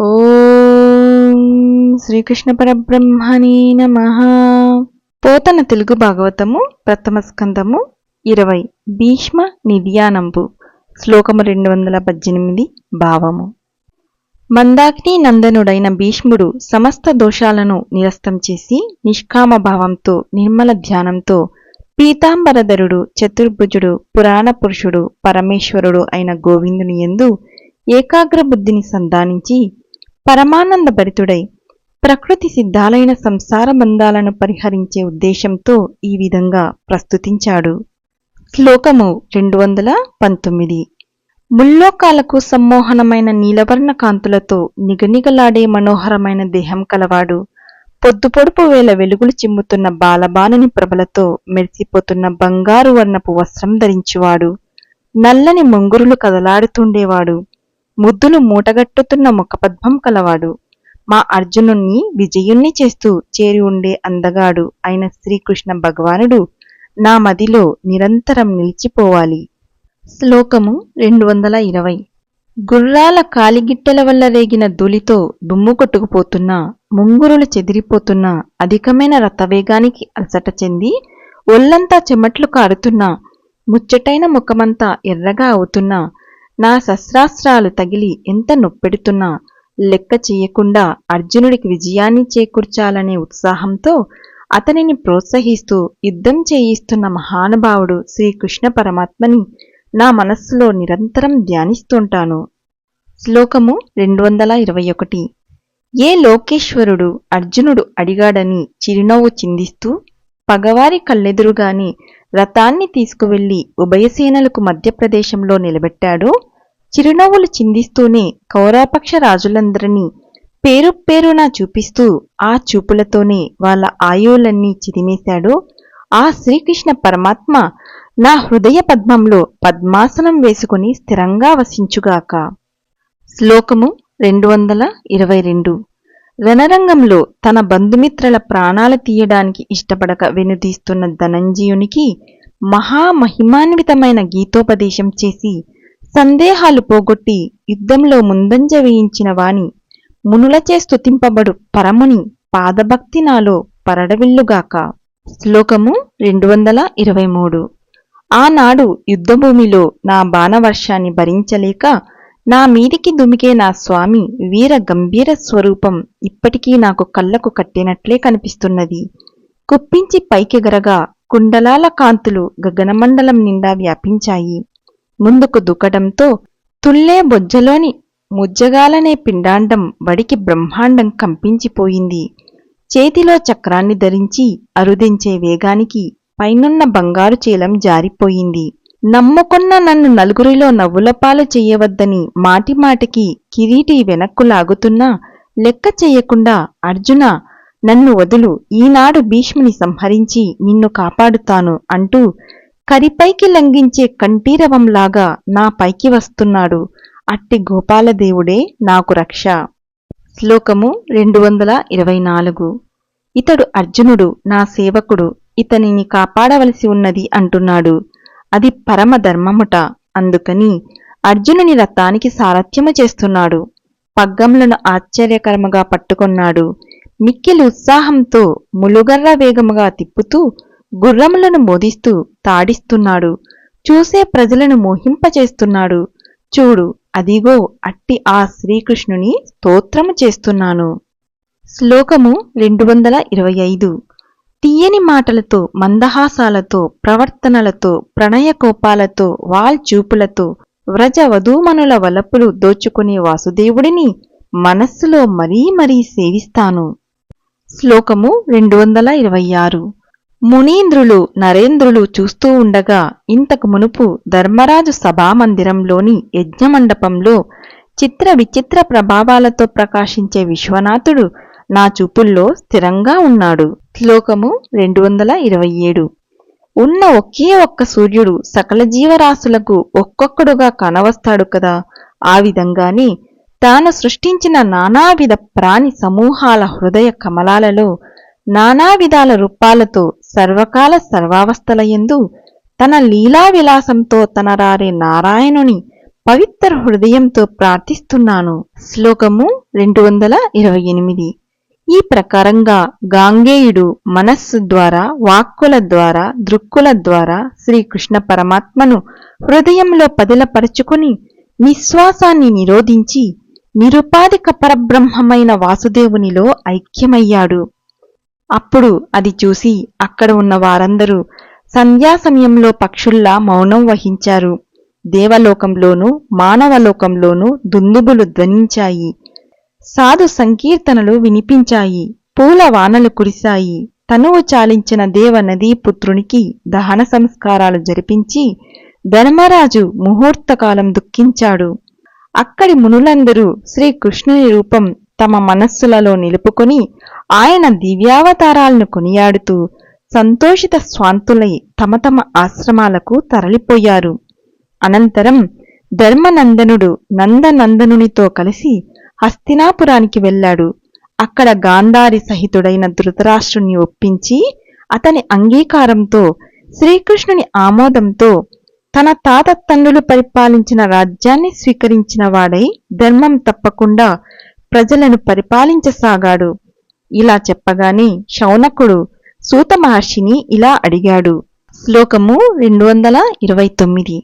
ఓం శ్రీకృష్ణ పరబ్రహ్మణే నమ. పోతన తెలుగు భాగవతము ప్రథమ స్కందము ఇరవై భీష్మ నిధ్యానంబు శ్లోకము రెండు వందల పద్దెనిమిది భావము. మందాగ్ని నందనుడైన భీష్ముడు సమస్త దోషాలను నిరస్తం చేసి నిష్కామ భావంతో నిర్మల ధ్యానంతో పీతాంబరధరుడు చతుర్భుజుడు పురాణ పురుషుడు పరమేశ్వరుడు అయిన గోవిందుని ఎందు ఏకాగ్ర బుద్ధిని సంధానించి పరమానంద భరితుడై ప్రకృతి సిద్ధాలైన సంసార బంధాలను పరిహరించే ఉద్దేశంతో ఈ విధంగా ప్రస్తుతించాడు. శ్లోకము రెండు వందల పంతొమ్మిది. ముల్లోకాలకు సమ్మోహనమైన నీలవర్ణ కాంతులతో నిగనిగలాడే మనోహరమైన దేహం కలవాడు. పొద్దుపొడుపు వేల వెలుగులు చిమ్ముతున్న బాలబాలని ప్రభలతో మెరిసిపోతున్న బంగారు వర్ణపు వస్త్రం ధరించువాడు. నల్లని మొంగురులు కదలాడుతుండేవాడు. ముద్దులు మూటగట్టుతున్న ముఖపద్మం కలవాడు. మా అర్జునుణ్ణి విజయుణ్ణి చేస్తూ చేరి ఉండే అందగాడు అయిన శ్రీకృష్ణ భగవానుడు నా మదిలో నిరంతరం నిలిచిపోవాలి. శ్లోకము రెండు వందల ఇరవై. గుర్రాల కాలిగిట్టెల వల్ల రేగిన ధూళితో దుమ్ము కొట్టుకుపోతున్న ముంగురులు చెదిరిపోతున్న అధికమైన రథవేగానికి అలసట చెంది ఒళ్ళంతా చెమట్లు కారుతున్న ముచ్చటైన ముఖమంతా ఎర్రగా అవుతున్న నా శస్త్రాస్త్రాలు తగిలి ఎంత నొప్పెడుతున్నా లెక్క చెయ్యకుండా అర్జునుడికి విజయాన్ని చేకూర్చాలనే ఉత్సాహంతో అతనిని ప్రోత్సహిస్తూ యుద్ధం చేయిస్తున్న మహానుభావుడు శ్రీకృష్ణ పరమాత్మని నా మనస్సులో నిరంతరం ధ్యానిస్తుంటాను. శ్లోకము రెండు వందల ఇరవై ఒకటి. ఏ లోకేశ్వరుడు అర్జునుడు అడిగాడని చిరునవ్వు చిందిస్తూ పగవారి కళ్ళెదురుగాని రథాన్ని తీసుకువెళ్ళి ఉభయసేనలకు మధ్యప్రదేశంలో నిలబెట్టాడో? చిరునవ్వులు చిందిస్తూనే కౌరాపక్ష రాజులందరినీ పేరు పేరున చూపిస్తూ ఆ చూపులతోనే వాళ్ళ ఆయువులన్నీ చిదిమేశాడో. ఆ శ్రీకృష్ణ పరమాత్మ నా హృదయ పద్మంలో పద్మాసనం వేసుకుని స్థిరంగా వసించుగాక. శ్లోకము రెండు వందల ఇరవై రెండు. రణరంగంలో తన బంధుమిత్రుల ప్రాణాలు తీయడానికి ఇష్టపడక వెనుదీస్తున్న ధనంజీయునికి మహామహిమాన్వితమైన గీతోపదేశం చేసి సందేహాలు పోగొట్టి యుద్ధంలో ముందంజ వేయించిన వాణి మునులచే స్తుతింపబడు పరముని పాదభక్తి నాలో పరడవిల్లుగాక. శ్లోకము రెండు వందల ఇరవై మూడు. ఆనాడు యుద్ధభూమిలో నా బాణవర్షాన్ని భరించలేక నా మీదికి దుమికే నా స్వామి వీర గంభీర స్వరూపం ఇప్పటికీ నాకు కళ్ళకు కట్టినట్లే కనిపిస్తున్నది. కుప్పించి పైకెగరగా కుండలాల కాంతులు గగనమండలం నిండా వ్యాపించాయి. ముందుకు దుక్కడంతో తుల్లే బొజ్జలోని ముజ్జగాలనే పిండాండం వడికి బ్రహ్మాండం కంపించిపోయింది. చేతిలో చక్రాన్ని ధరించి అరుదించే వేగానికి పైనున్న బంగారు చీలం జారిపోయింది. నమ్ముకున్న నన్ను నలుగురిలో నవ్వులపాలు చెయ్యవద్దని మాటిమాటికి కిరీటి వెనక్కు లాగుతున్నా లెక్క చెయ్యకుండా అర్జున నన్ను వదులు ఈనాడు భీష్ముని సంహరించి నిన్ను కాపాడుతాను అంటూ కరిపైకి లంఘించే కంఠీరవంలాగా నా పైకి వస్తున్నాడు. అట్టి గోపాలదేవుడే నాకు రక్ష. శ్లోకము రెండు వందల ఇరవై నాలుగు. ఇతడు అర్జునుడు నా సేవకుడు ఇతనిని కాపాడవలసి ఉన్నది అంటున్నాడు. అది పరమ ధర్మముట. అందుకని అర్జునుని రథానికి సారథ్యము చేస్తున్నాడు. పగ్గములను ఆశ్చర్యకరముగా పట్టుకొన్నాడు. మిక్కిలి ఉత్సాహంతో ములుగర్ర వేగముగా తిప్పుతూ గుర్రములను మోదిస్తూ తాడిస్తున్నాడు. చూసే ప్రజలను మోహింపచేస్తున్నాడు చూడు అదిగో అట్టి ఆ శ్రీకృష్ణుని స్తోత్రము చేస్తున్నాను. శ్లోకము రెండు వందల ఇరవై ఐదు. తీయని మాటలతో మందహాసాలతో ప్రవర్తనలతో ప్రణయకోపాలతో వాల్చూపులతో వ్రజ వధూమనుల వలపులు దోచుకునే వాసుదేవుడిని మనస్సులో మరీ మరీ సేవిస్తాను. శ్లోకము రెండు వందల ఇరవై ఆరు. మునీంద్రులు నరేంద్రులు చూస్తూ ఉండగా ఇంతకు మునుపు ధర్మరాజు సభామందిరంలోని యజ్ఞమండపంలో చిత్ర విచిత్ర ప్రభావాలతో ప్రకాశించే విశ్వనాథుడు నా చూపుల్లో స్థిరంగా ఉన్నాడు. శ్లోకము రెండు వందల ఇరవై ఏడు. ఉన్న ఒకే ఒక్క సూర్యుడు సకల జీవరాశులకు ఒక్కొక్కడుగా కనవస్తాడు కదా. ఆ విధంగానే తాను సృష్టించిన నానావిధ ప్రాణి సమూహాల హృదయ కమలాలలో నానా విధాల రూపాలతో సర్వకాల సర్వావస్థలయందు తన లీలా విలాసంతో తన రారే నారాయణుని పవిత్ర హృదయంతో ప్రార్థిస్తున్నాను. శ్లోకము రెండు వందల ఇరవై ఎనిమిది. ఈ ప్రకారంగా గాంగేయుడు మనస్సు ద్వారా వాక్కుల ద్వారా దృక్కుల ద్వారా శ్రీకృష్ణ పరమాత్మను హృదయంలో పదిలపరుచుకుని నిశ్వాసాన్ని నిరోధించి నిరుపాధిక పరబ్రహ్మమైన వాసుదేవునిలో ఐక్యమయ్యాడు. అప్పుడు అది చూసి అక్కడ ఉన్న వారందరూ సంధ్యా సమయంలో పక్షుల్లా మౌనం వహించారు. దేవలోకంలోనూ మానవలోకంలోనూ దుందుబులు ధ్వనించాయి. సాధు సంకీర్తనలు వినిపించాయి. పూల వానలు కురిశాయి. తనువు చాలించిన దేవనదీ పుత్రునికి దహన సంస్కారాలు జరిపించి ధర్మరాజు ముహూర్తకాలం దుఃఖించాడు. అక్కడి మునులందరూ శ్రీకృష్ణుని రూపం తమ మనస్సులలో నిలుపుకొని ఆయన దివ్యావతారాలను కొనియాడుతూ సంతోషిత స్వాంతులై తమ తమ ఆశ్రమాలకు తరలిపోయారు. అనంతరం ధర్మనందనుడు నందనందనునితో కలిసి హస్తినాపురానికి వెళ్ళాడు. అక్కడ గాంధారి సహితుడైన ధృతరాష్ట్రుని ఒప్పించి అతని అంగీకారంతో శ్రీకృష్ణుని ఆమోదంతో తన తాత తండ్రులు పరిపాలించిన రాజ్యాన్ని స్వీకరించిన వాడై ధర్మం తప్పకుండా ప్రజలను పరిపాలించసాగాడు. ఇలా చెప్పగానే శౌనకుడు సూత మహర్షిని ఇలా అడిగాడు. శ్లోకము రెండు వందల ఇరవై తొమ్మిది.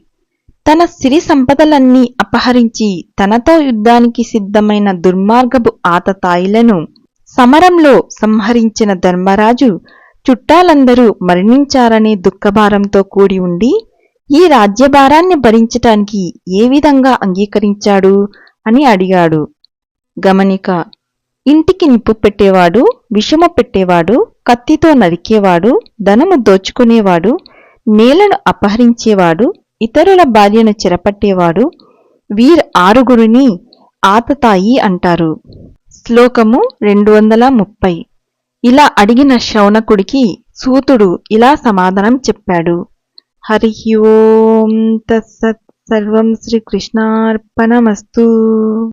తన సిరి సంపదలన్నీ అపహరించి తనతో యుద్ధానికి సిద్ధమైన దుర్మార్గపు ఆతతాయిలను సమరంలో సంహరించిన ధర్మరాజు చుట్టాలందరూ మరణించారనే దుఃఖభారంతో కూడి ఉండి ఈ రాజ్యభారాన్ని భరించటానికి ఏ విధంగా అంగీకరించాడు అని అడిగాడు. గమనిక. ఇంటికి నిప్పు పెట్టేవాడు విషము పెట్టేవాడు కత్తితో నరికేవాడు ధనము దోచుకునేవాడు నేలను అపహరించేవాడు ఇతరుల భార్యను చెరపట్టేవాడు వీర్ ఆరుగురిని ఆతతాయి అంటారు. శ్లోకము రెండు వందల ముప్పై ఇలా అడిగిన శౌనకుడికి సూతుడు ఇలా సమాధానం చెప్పాడు. హరి ఓం తత్సత్ సర్వం శ్రీకృష్ణార్పణమస్తు.